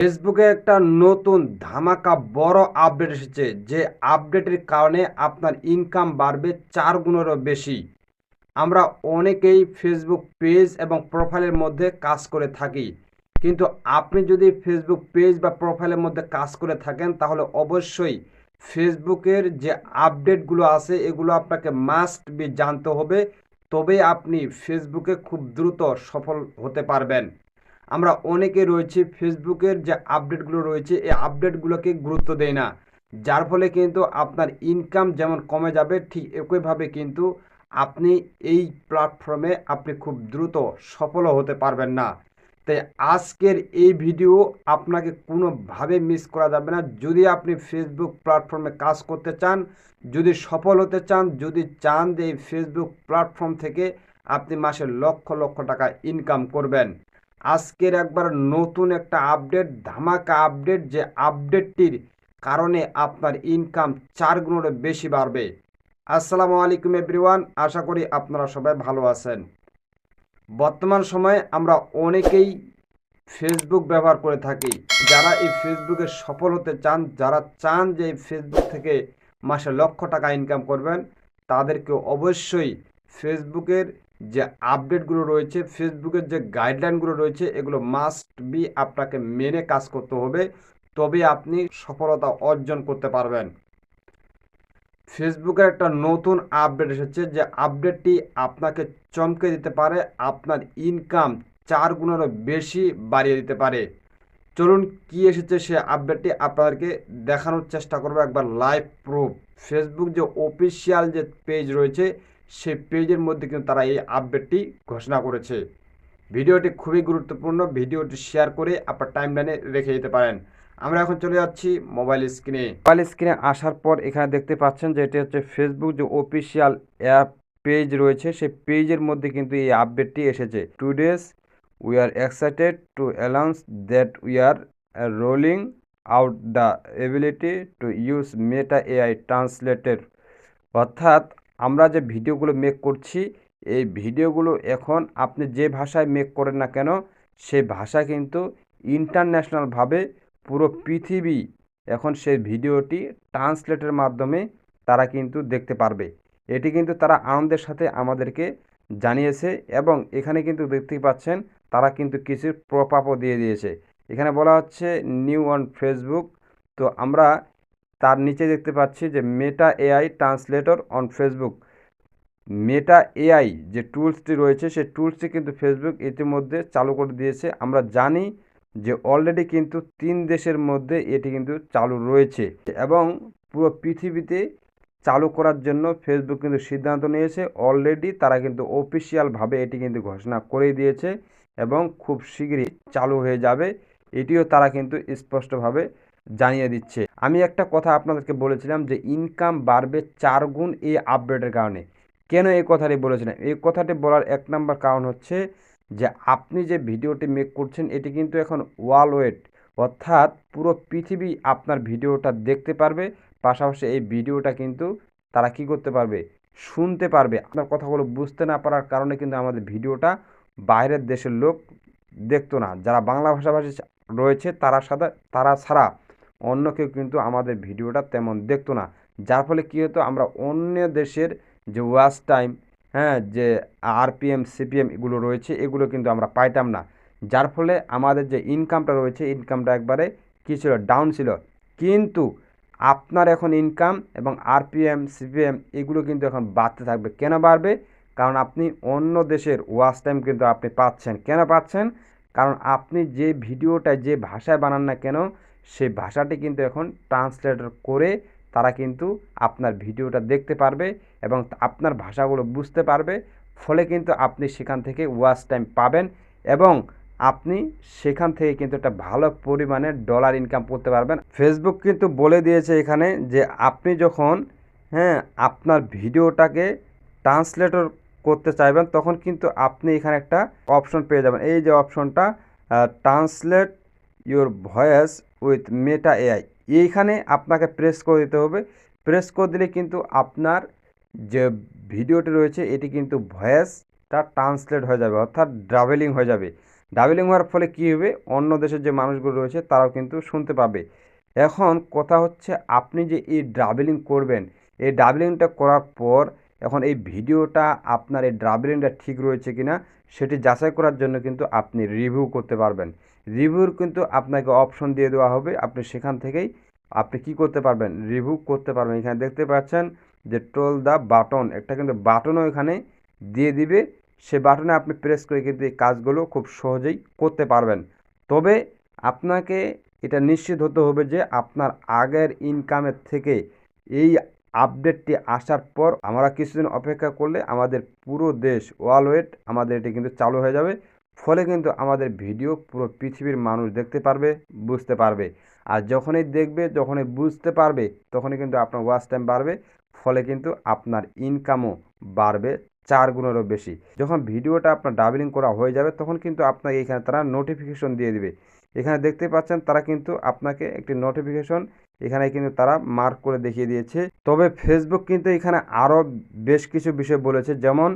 ফেসবুকে একটা নতুন ধামাকা বড় আপডেট এসেছে, যে আপডেটের কারণে আপনার ইনকাম বাড়বে চার গুণেরও বেশি। আমরা অনেকেই ফেসবুক পেজ এবং প্রোফাইলের মধ্যে কাজ করে থাকি, কিন্তু আপনি যদি ফেসবুক পেজ বা প্রোফাইলের মধ্যে কাজ করে থাকেন, তাহলে অবশ্যই ফেসবুকের যে আপডেটগুলো আছে, এগুলো আপনাকে মাস্ট বি জানতে হবে। তবে আপনি ফেসবুকে খুব দ্রুত সফল হতে পারবেন। আমরা অনেকে রয়েছে ফেসবুকের যে আপডেটগুলো রয়েছে, এই আপডেটগুলোকে গুরুত্ব দেয় না। যার ফলে কিন্তু আপনার ইনকাম যেমন কমে যাবে, ঠিক একইভাবে কিন্তু আপনি এই প্ল্যাটফর্মে আপনি খুব দ্রুত সফলও হতে পারবেন না। তাই আজকের এই ভিডিও আপনাকে কোনোভাবে মিস করা যাবে না। যদি আপনি ফেসবুক প্ল্যাটফর্মে কাজ করতে চান, যদি সফল হতে চান, যদি চান যে এই ফেসবুক প্ল্যাটফর্ম থেকে আপনি মাসে লক্ষ লক্ষ টাকা ইনকাম করবেন। আজকের একবার নতুন একটা আপডেট ধামাকা আপডেট যে আপডেটটির কারণে আপনার ইনকাম চার গুণেরও বেশি বাড়বে। আসসালামু আলাইকুম এভরিওয়ান আশা করি আপনারা সবাই ভালো আছেন। বর্তমান সময়ে আমরা অনেকেই ফেসবুক ব্যবহার করে থাকি। যারা এই ফেসবুকে সফল হতে চান, যারা চান যে এই ফেসবুক থেকে মাসে লক্ষ টাকা ইনকাম করবেন, তাদেরকে অবশ্যই ফেসবুকের যে আপডেটগুলো রয়েছে ফেসবুকের যে গাইডলাইনগুলো রয়েছে, এগুলো মাস্ট বি আপনাকে মেনে কাজ করতে হবে। তবে আপনি সফলতা অর্জন করতে পারবেন। ফেসবুকের একটা নতুন আপডেট এসেছে যে আপডেটটি আপনাকে চমকে দিতে পারে, আপনার ইনকাম চার গুণেরও বেশি বাড়িয়ে দিতে পারে। চলুন কি এসেছে সে আপডেটটি আপনাদেরকে দেখানোর চেষ্টা করব। একবার লাইভ প্রুফ ফেসবুক যে অফিসিয়াল যে পেজ রয়েছে সেই পেজের মধ্যে কিন্তু তারা এই আপডেটটি ঘোষণা করেছে। ভিডিওটি খুবই গুরুত্বপূর্ণ, ভিডিওটি শেয়ার করে আপনার টাইমলাইনে রেখে দিতে পারেন। আমরা এখন চলে যাচ্ছি মোবাইল স্ক্রিনে। মোবাইল স্ক্রিনে আসার পর এখানে দেখতে পাচ্ছেন যে এটি হচ্ছে ফেসবুক যে অফিসিয়াল অ্যাপ পেজ রয়েছে, সেই পেজের মধ্যে কিন্তু এই আপডেটটি এসেছে। Today we are excited to announce that we are rolling out the ability to use Meta AI ট্রান্সলেটের অর্থাৎ আমরা যে ভিডিওগুলো মেক করছি, এই ভিডিওগুলো এখন আপনি যে ভাষায় মেক করেন না কেন, সে ভাষা কিন্তু ইন্টারন্যাশনালভাবে পুরো পৃথিবী এখন সেই ভিডিওটি ট্রান্সলেটের মাধ্যমে তারা কিন্তু দেখতে পারবে। এটি কিন্তু তারা আনন্দের সাথে আমাদেরকে জানিয়েছে এবং এখানে কিন্তু দেখতেই পাচ্ছেন তারা কিন্তু কিছু প্রপাপও দিয়ে দিয়েছে। এখানে বলা হচ্ছে নিউ অন ফেসবুক তো আমরা তার নিচে দেখতে পাচ্ছি যে Meta AI translator on Facebook Meta AI যে টুলসটি রয়েছে, সেই টুলসটি কিন্তু ফেসবুক ইতিমধ্যে চালু করে দিয়েছে। আমরা জানি যে অলরেডি কিন্তু তিন দেশের মধ্যে এটি কিন্তু চালু রয়েছে এবং পুরো পৃথিবীতে চালু করার জন্য ফেসবুক কিন্তু সিদ্ধান্ত নিয়েছে। অলরেডি তারা কিন্তু অফিসিয়ালভাবে এটি কিন্তু ঘোষণা করে দিয়েছে এবং খুব শীঘ্রই চালু হয়ে যাবে। এটিও তারা কিন্তু স্পষ্টভাবে জানিয়ে দিচ্ছে। আমি একটা কথা আপনাদেরকে বলেছিলাম যে ইনকাম বাড়বে চার গুণ এই আপডেটের কারণে। কেন এই কথাটি বলেছিলাম? এই কথাটি বলার এক নম্বর কারণ হচ্ছে যে, আপনি যে ভিডিওটি মেক করছেন, এটি কিন্তু এখন ওয়াল ওয়েট অর্থাৎ পুরো পৃথিবী আপনার ভিডিওটা দেখতে পারবে, পাশাপাশি এই ভিডিওটা কিন্তু তারা কি করতে পারবে? শুনতে পারবে। আপনার কথাগুলো বুঝতে না পারার কারণে কিন্তু আমাদের ভিডিওটা বাইরের দেশের লোক দেখতো না। যারা বাংলা ভাষাভাষী রয়েছে, তারা সাদা তারা ছাড়া অন্য কেউ কিন্তু আমাদের ভিডিওটা তেমন দেখতো না। যার ফলে কী হতো, আমরা অন্য দেশের যে ওয়াচ টাইম হ্যাঁ যে আরপিএম সিপিএম এগুলো রয়েছে, এগুলো কিন্তু আমরা পাইতাম না। যার ফলে আমাদের যে ইনকামটা রয়েছে ইনকামটা একবারে কী ছিল? ডাউন ছিল। কিন্তু আপনার এখন ইনকাম এবং আরপিএম সিপিএম এগুলো কিন্তু এখন বাড়তে থাকবে। কেন বাড়বে? কারণ আপনি অন্য দেশের ওয়াচ টাইম কিন্তু আপনি পাচ্ছেন। কেন পাচ্ছেন? কারণ আপনি যে ভিডিওটা, যে ভাষায় বানান না কেন সেই ভাষাটি কিন্তু এখন ট্রান্সলেটর করে তারা কিন্তু আপনার ভিডিওটা দেখতে পারবে এবং আপনার ভাষাগুলো বুঝতে পারবে। ফলে কিন্তু আপনি সেখান থেকে ওয়াচ টাইম পাবেন এবং আপনি সেখান থেকে কিন্তু একটা ভালো পরিমাণে ডলার ইনকাম করতে পারবেন। ফেসবুক কিন্তু বলে দিয়েছে এখানে যে আপনি যখন হ্যাঁ আপনার ভিডিওটাকে ট্রান্সলেটর করতে চাইবেন তখন কিন্তু আপনি এখানে একটা অপশন পেয়ে যাবেন। এই যে অপশনটা translate your voice with Meta AI এইখানে আপনাকে প্রেস করে দিতে হবে। প্রেস করে দিলে কিন্তু আপনার যে ভিডিওটি রয়েছে, এটি কিন্তু ভয়েসটা ট্রান্সলেট হয়ে যাবে, অর্থাৎ ড্রাভেলিং হয়ে যাবে। ডাবলিং হওয়ার ফলে কী হবে? অন্য দেশের যে মানুষগুলো রয়েছে, তারাও কিন্তু শুনতে পাবে। এখন কথা হচ্ছে, আপনি যে এই ড্রাভেলিং করবেন, এই ড্রাভেলিংটা করার পর এখন এই ভিডিওটা আপনার এই ড্রাভেলিংটা ঠিক রয়েছে কিনা, সেটি যাচাই করার জন্য কিন্তু আপনি রিভিউ করতে পারবেন। রিভিউর কিন্তু আপনাকে অপশন দিয়ে দেওয়া হবে। আপনি সেখান থেকেই আপনি কি করতে পারবেন? রিভিউ করতে পারবেন। এখানে দেখতে পাচ্ছেন যে টোল দ্য বাটন একটা কিন্তু বাটনও এখানে দিয়ে দিবে। সে বাটনে আপনি প্রেস করে কিন্তু এই কাজগুলো খুব সহজেই করতে পারবেন। তবে আপনাকে এটা নিশ্চিত হতে হবে যে আপনার আগের ইনকামের থেকে এই আপডেটটি আসার পর আমরা কিছুদিন অপেক্ষা করলে আমাদের পুরো দেশ ওয়ার্ল্ড আমাদের এটি কিন্তু চালু হয়ে যাবে। ফলে কিন্তু আমাদের ভিডিও পুরো পৃথিবীর মানুষ দেখতে পারবে, বুঝতে পারবে। আর যখনই দেখবে, যখনই বুঝতে পারবে, তখনই কিন্তু আপনার ওয়াচ টাইম বাড়বে। ফলে কিন্তু আপনার ইনকামও বাড়বে চার গুণেরও বেশি। যখন ভিডিওটা আপনার ডাবলিং করা হয়ে যাবে, তখন কিন্তু আপনাকে এখানে তারা নোটিফিকেশন দিয়ে দিবে। এখানে দেখতে পাচ্ছেন, তারা কিন্তু আপনাকে একটি নোটিফিকেশন এখানে কিন্তু তারা মার্ক করে দেখিয়ে দিয়েছে। তবে ফেসবুক কিন্তু এখানে আরও বেশ কিছু বিষয় বলেছে। যেমন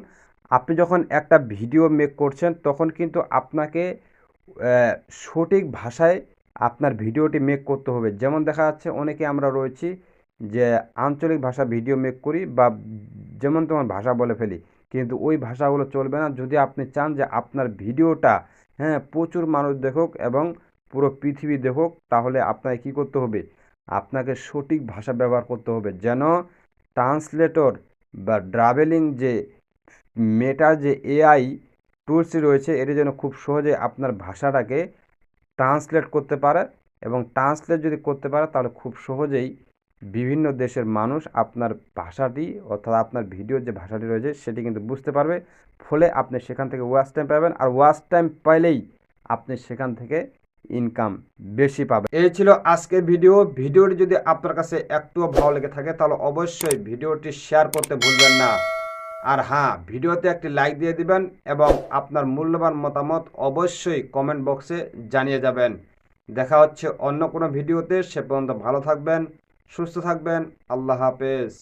আপনি যখন একটা ভিডিও মেক করছেন, তখন কিন্তু আপনাকে সঠিক ভাষায় আপনার ভিডিওটি মেক করতে হবে। যেমন দেখা যাচ্ছে, অনেকে আমরা রয়েছি যে আঞ্চলিক ভাষা ভিডিও মেক করি বা যেমন তেমন ভাষা বলে ফেলি, কিন্তু ওই ভাষাগুলো চলবে না। যদি আপনি চান যে আপনার ভিডিওটা হ্যাঁ প্রচুর মানুষ দেখুক এবং পুরো পৃথিবী দেখুক, তাহলে আপনাকে কী করতে হবে? আপনাকে সঠিক ভাষা ব্যবহার করতে হবে। যেন ট্রান্সলেটর বা ট্রাভেলিং যে মেটার যে এআই টুলসটি রয়েছে, এটি যেন খুব সহজে আপনার ভাষাটাকে ট্রান্সলেট করতে পারে এবং ট্রান্সলেট যদি করতে পারে, তাহলে খুব সহজেই বিভিন্ন দেশের মানুষ আপনার ভাষাটি, অর্থাৎ আপনার ভিডিওর যে ভাষাটি রয়েছে, সেটি কিন্তু বুঝতে পারবে। ফলে আপনি সেখান থেকে ওয়াচ টাইম পাবেন আর ওয়াচ টাইম পাইলেই আপনি সেখান থেকে ইনকাম বেশি পাবেন। এই ছিল আজকের ভিডিও ভিডিওটি যদি আপনার কাছে একটুও ভালো লেগে থাকে, তাহলে অবশ্যই ভিডিওটি শেয়ার করতে ভুলবেন না। আর হ্যাঁ ভিডিওতে একটি লাইক দিয়ে দিবেন এবং আপনার মূল্যবান মতামত অবশ্যই কমেন্ট বক্সে জানিয়ে যাবেন। দেখা হচ্ছে অন্য কোনো ভিডিওতে, সে পর্যন্ত ভালো থাকবেন, সুস্থ থাকবেন, আল্লাহ হাফেজ।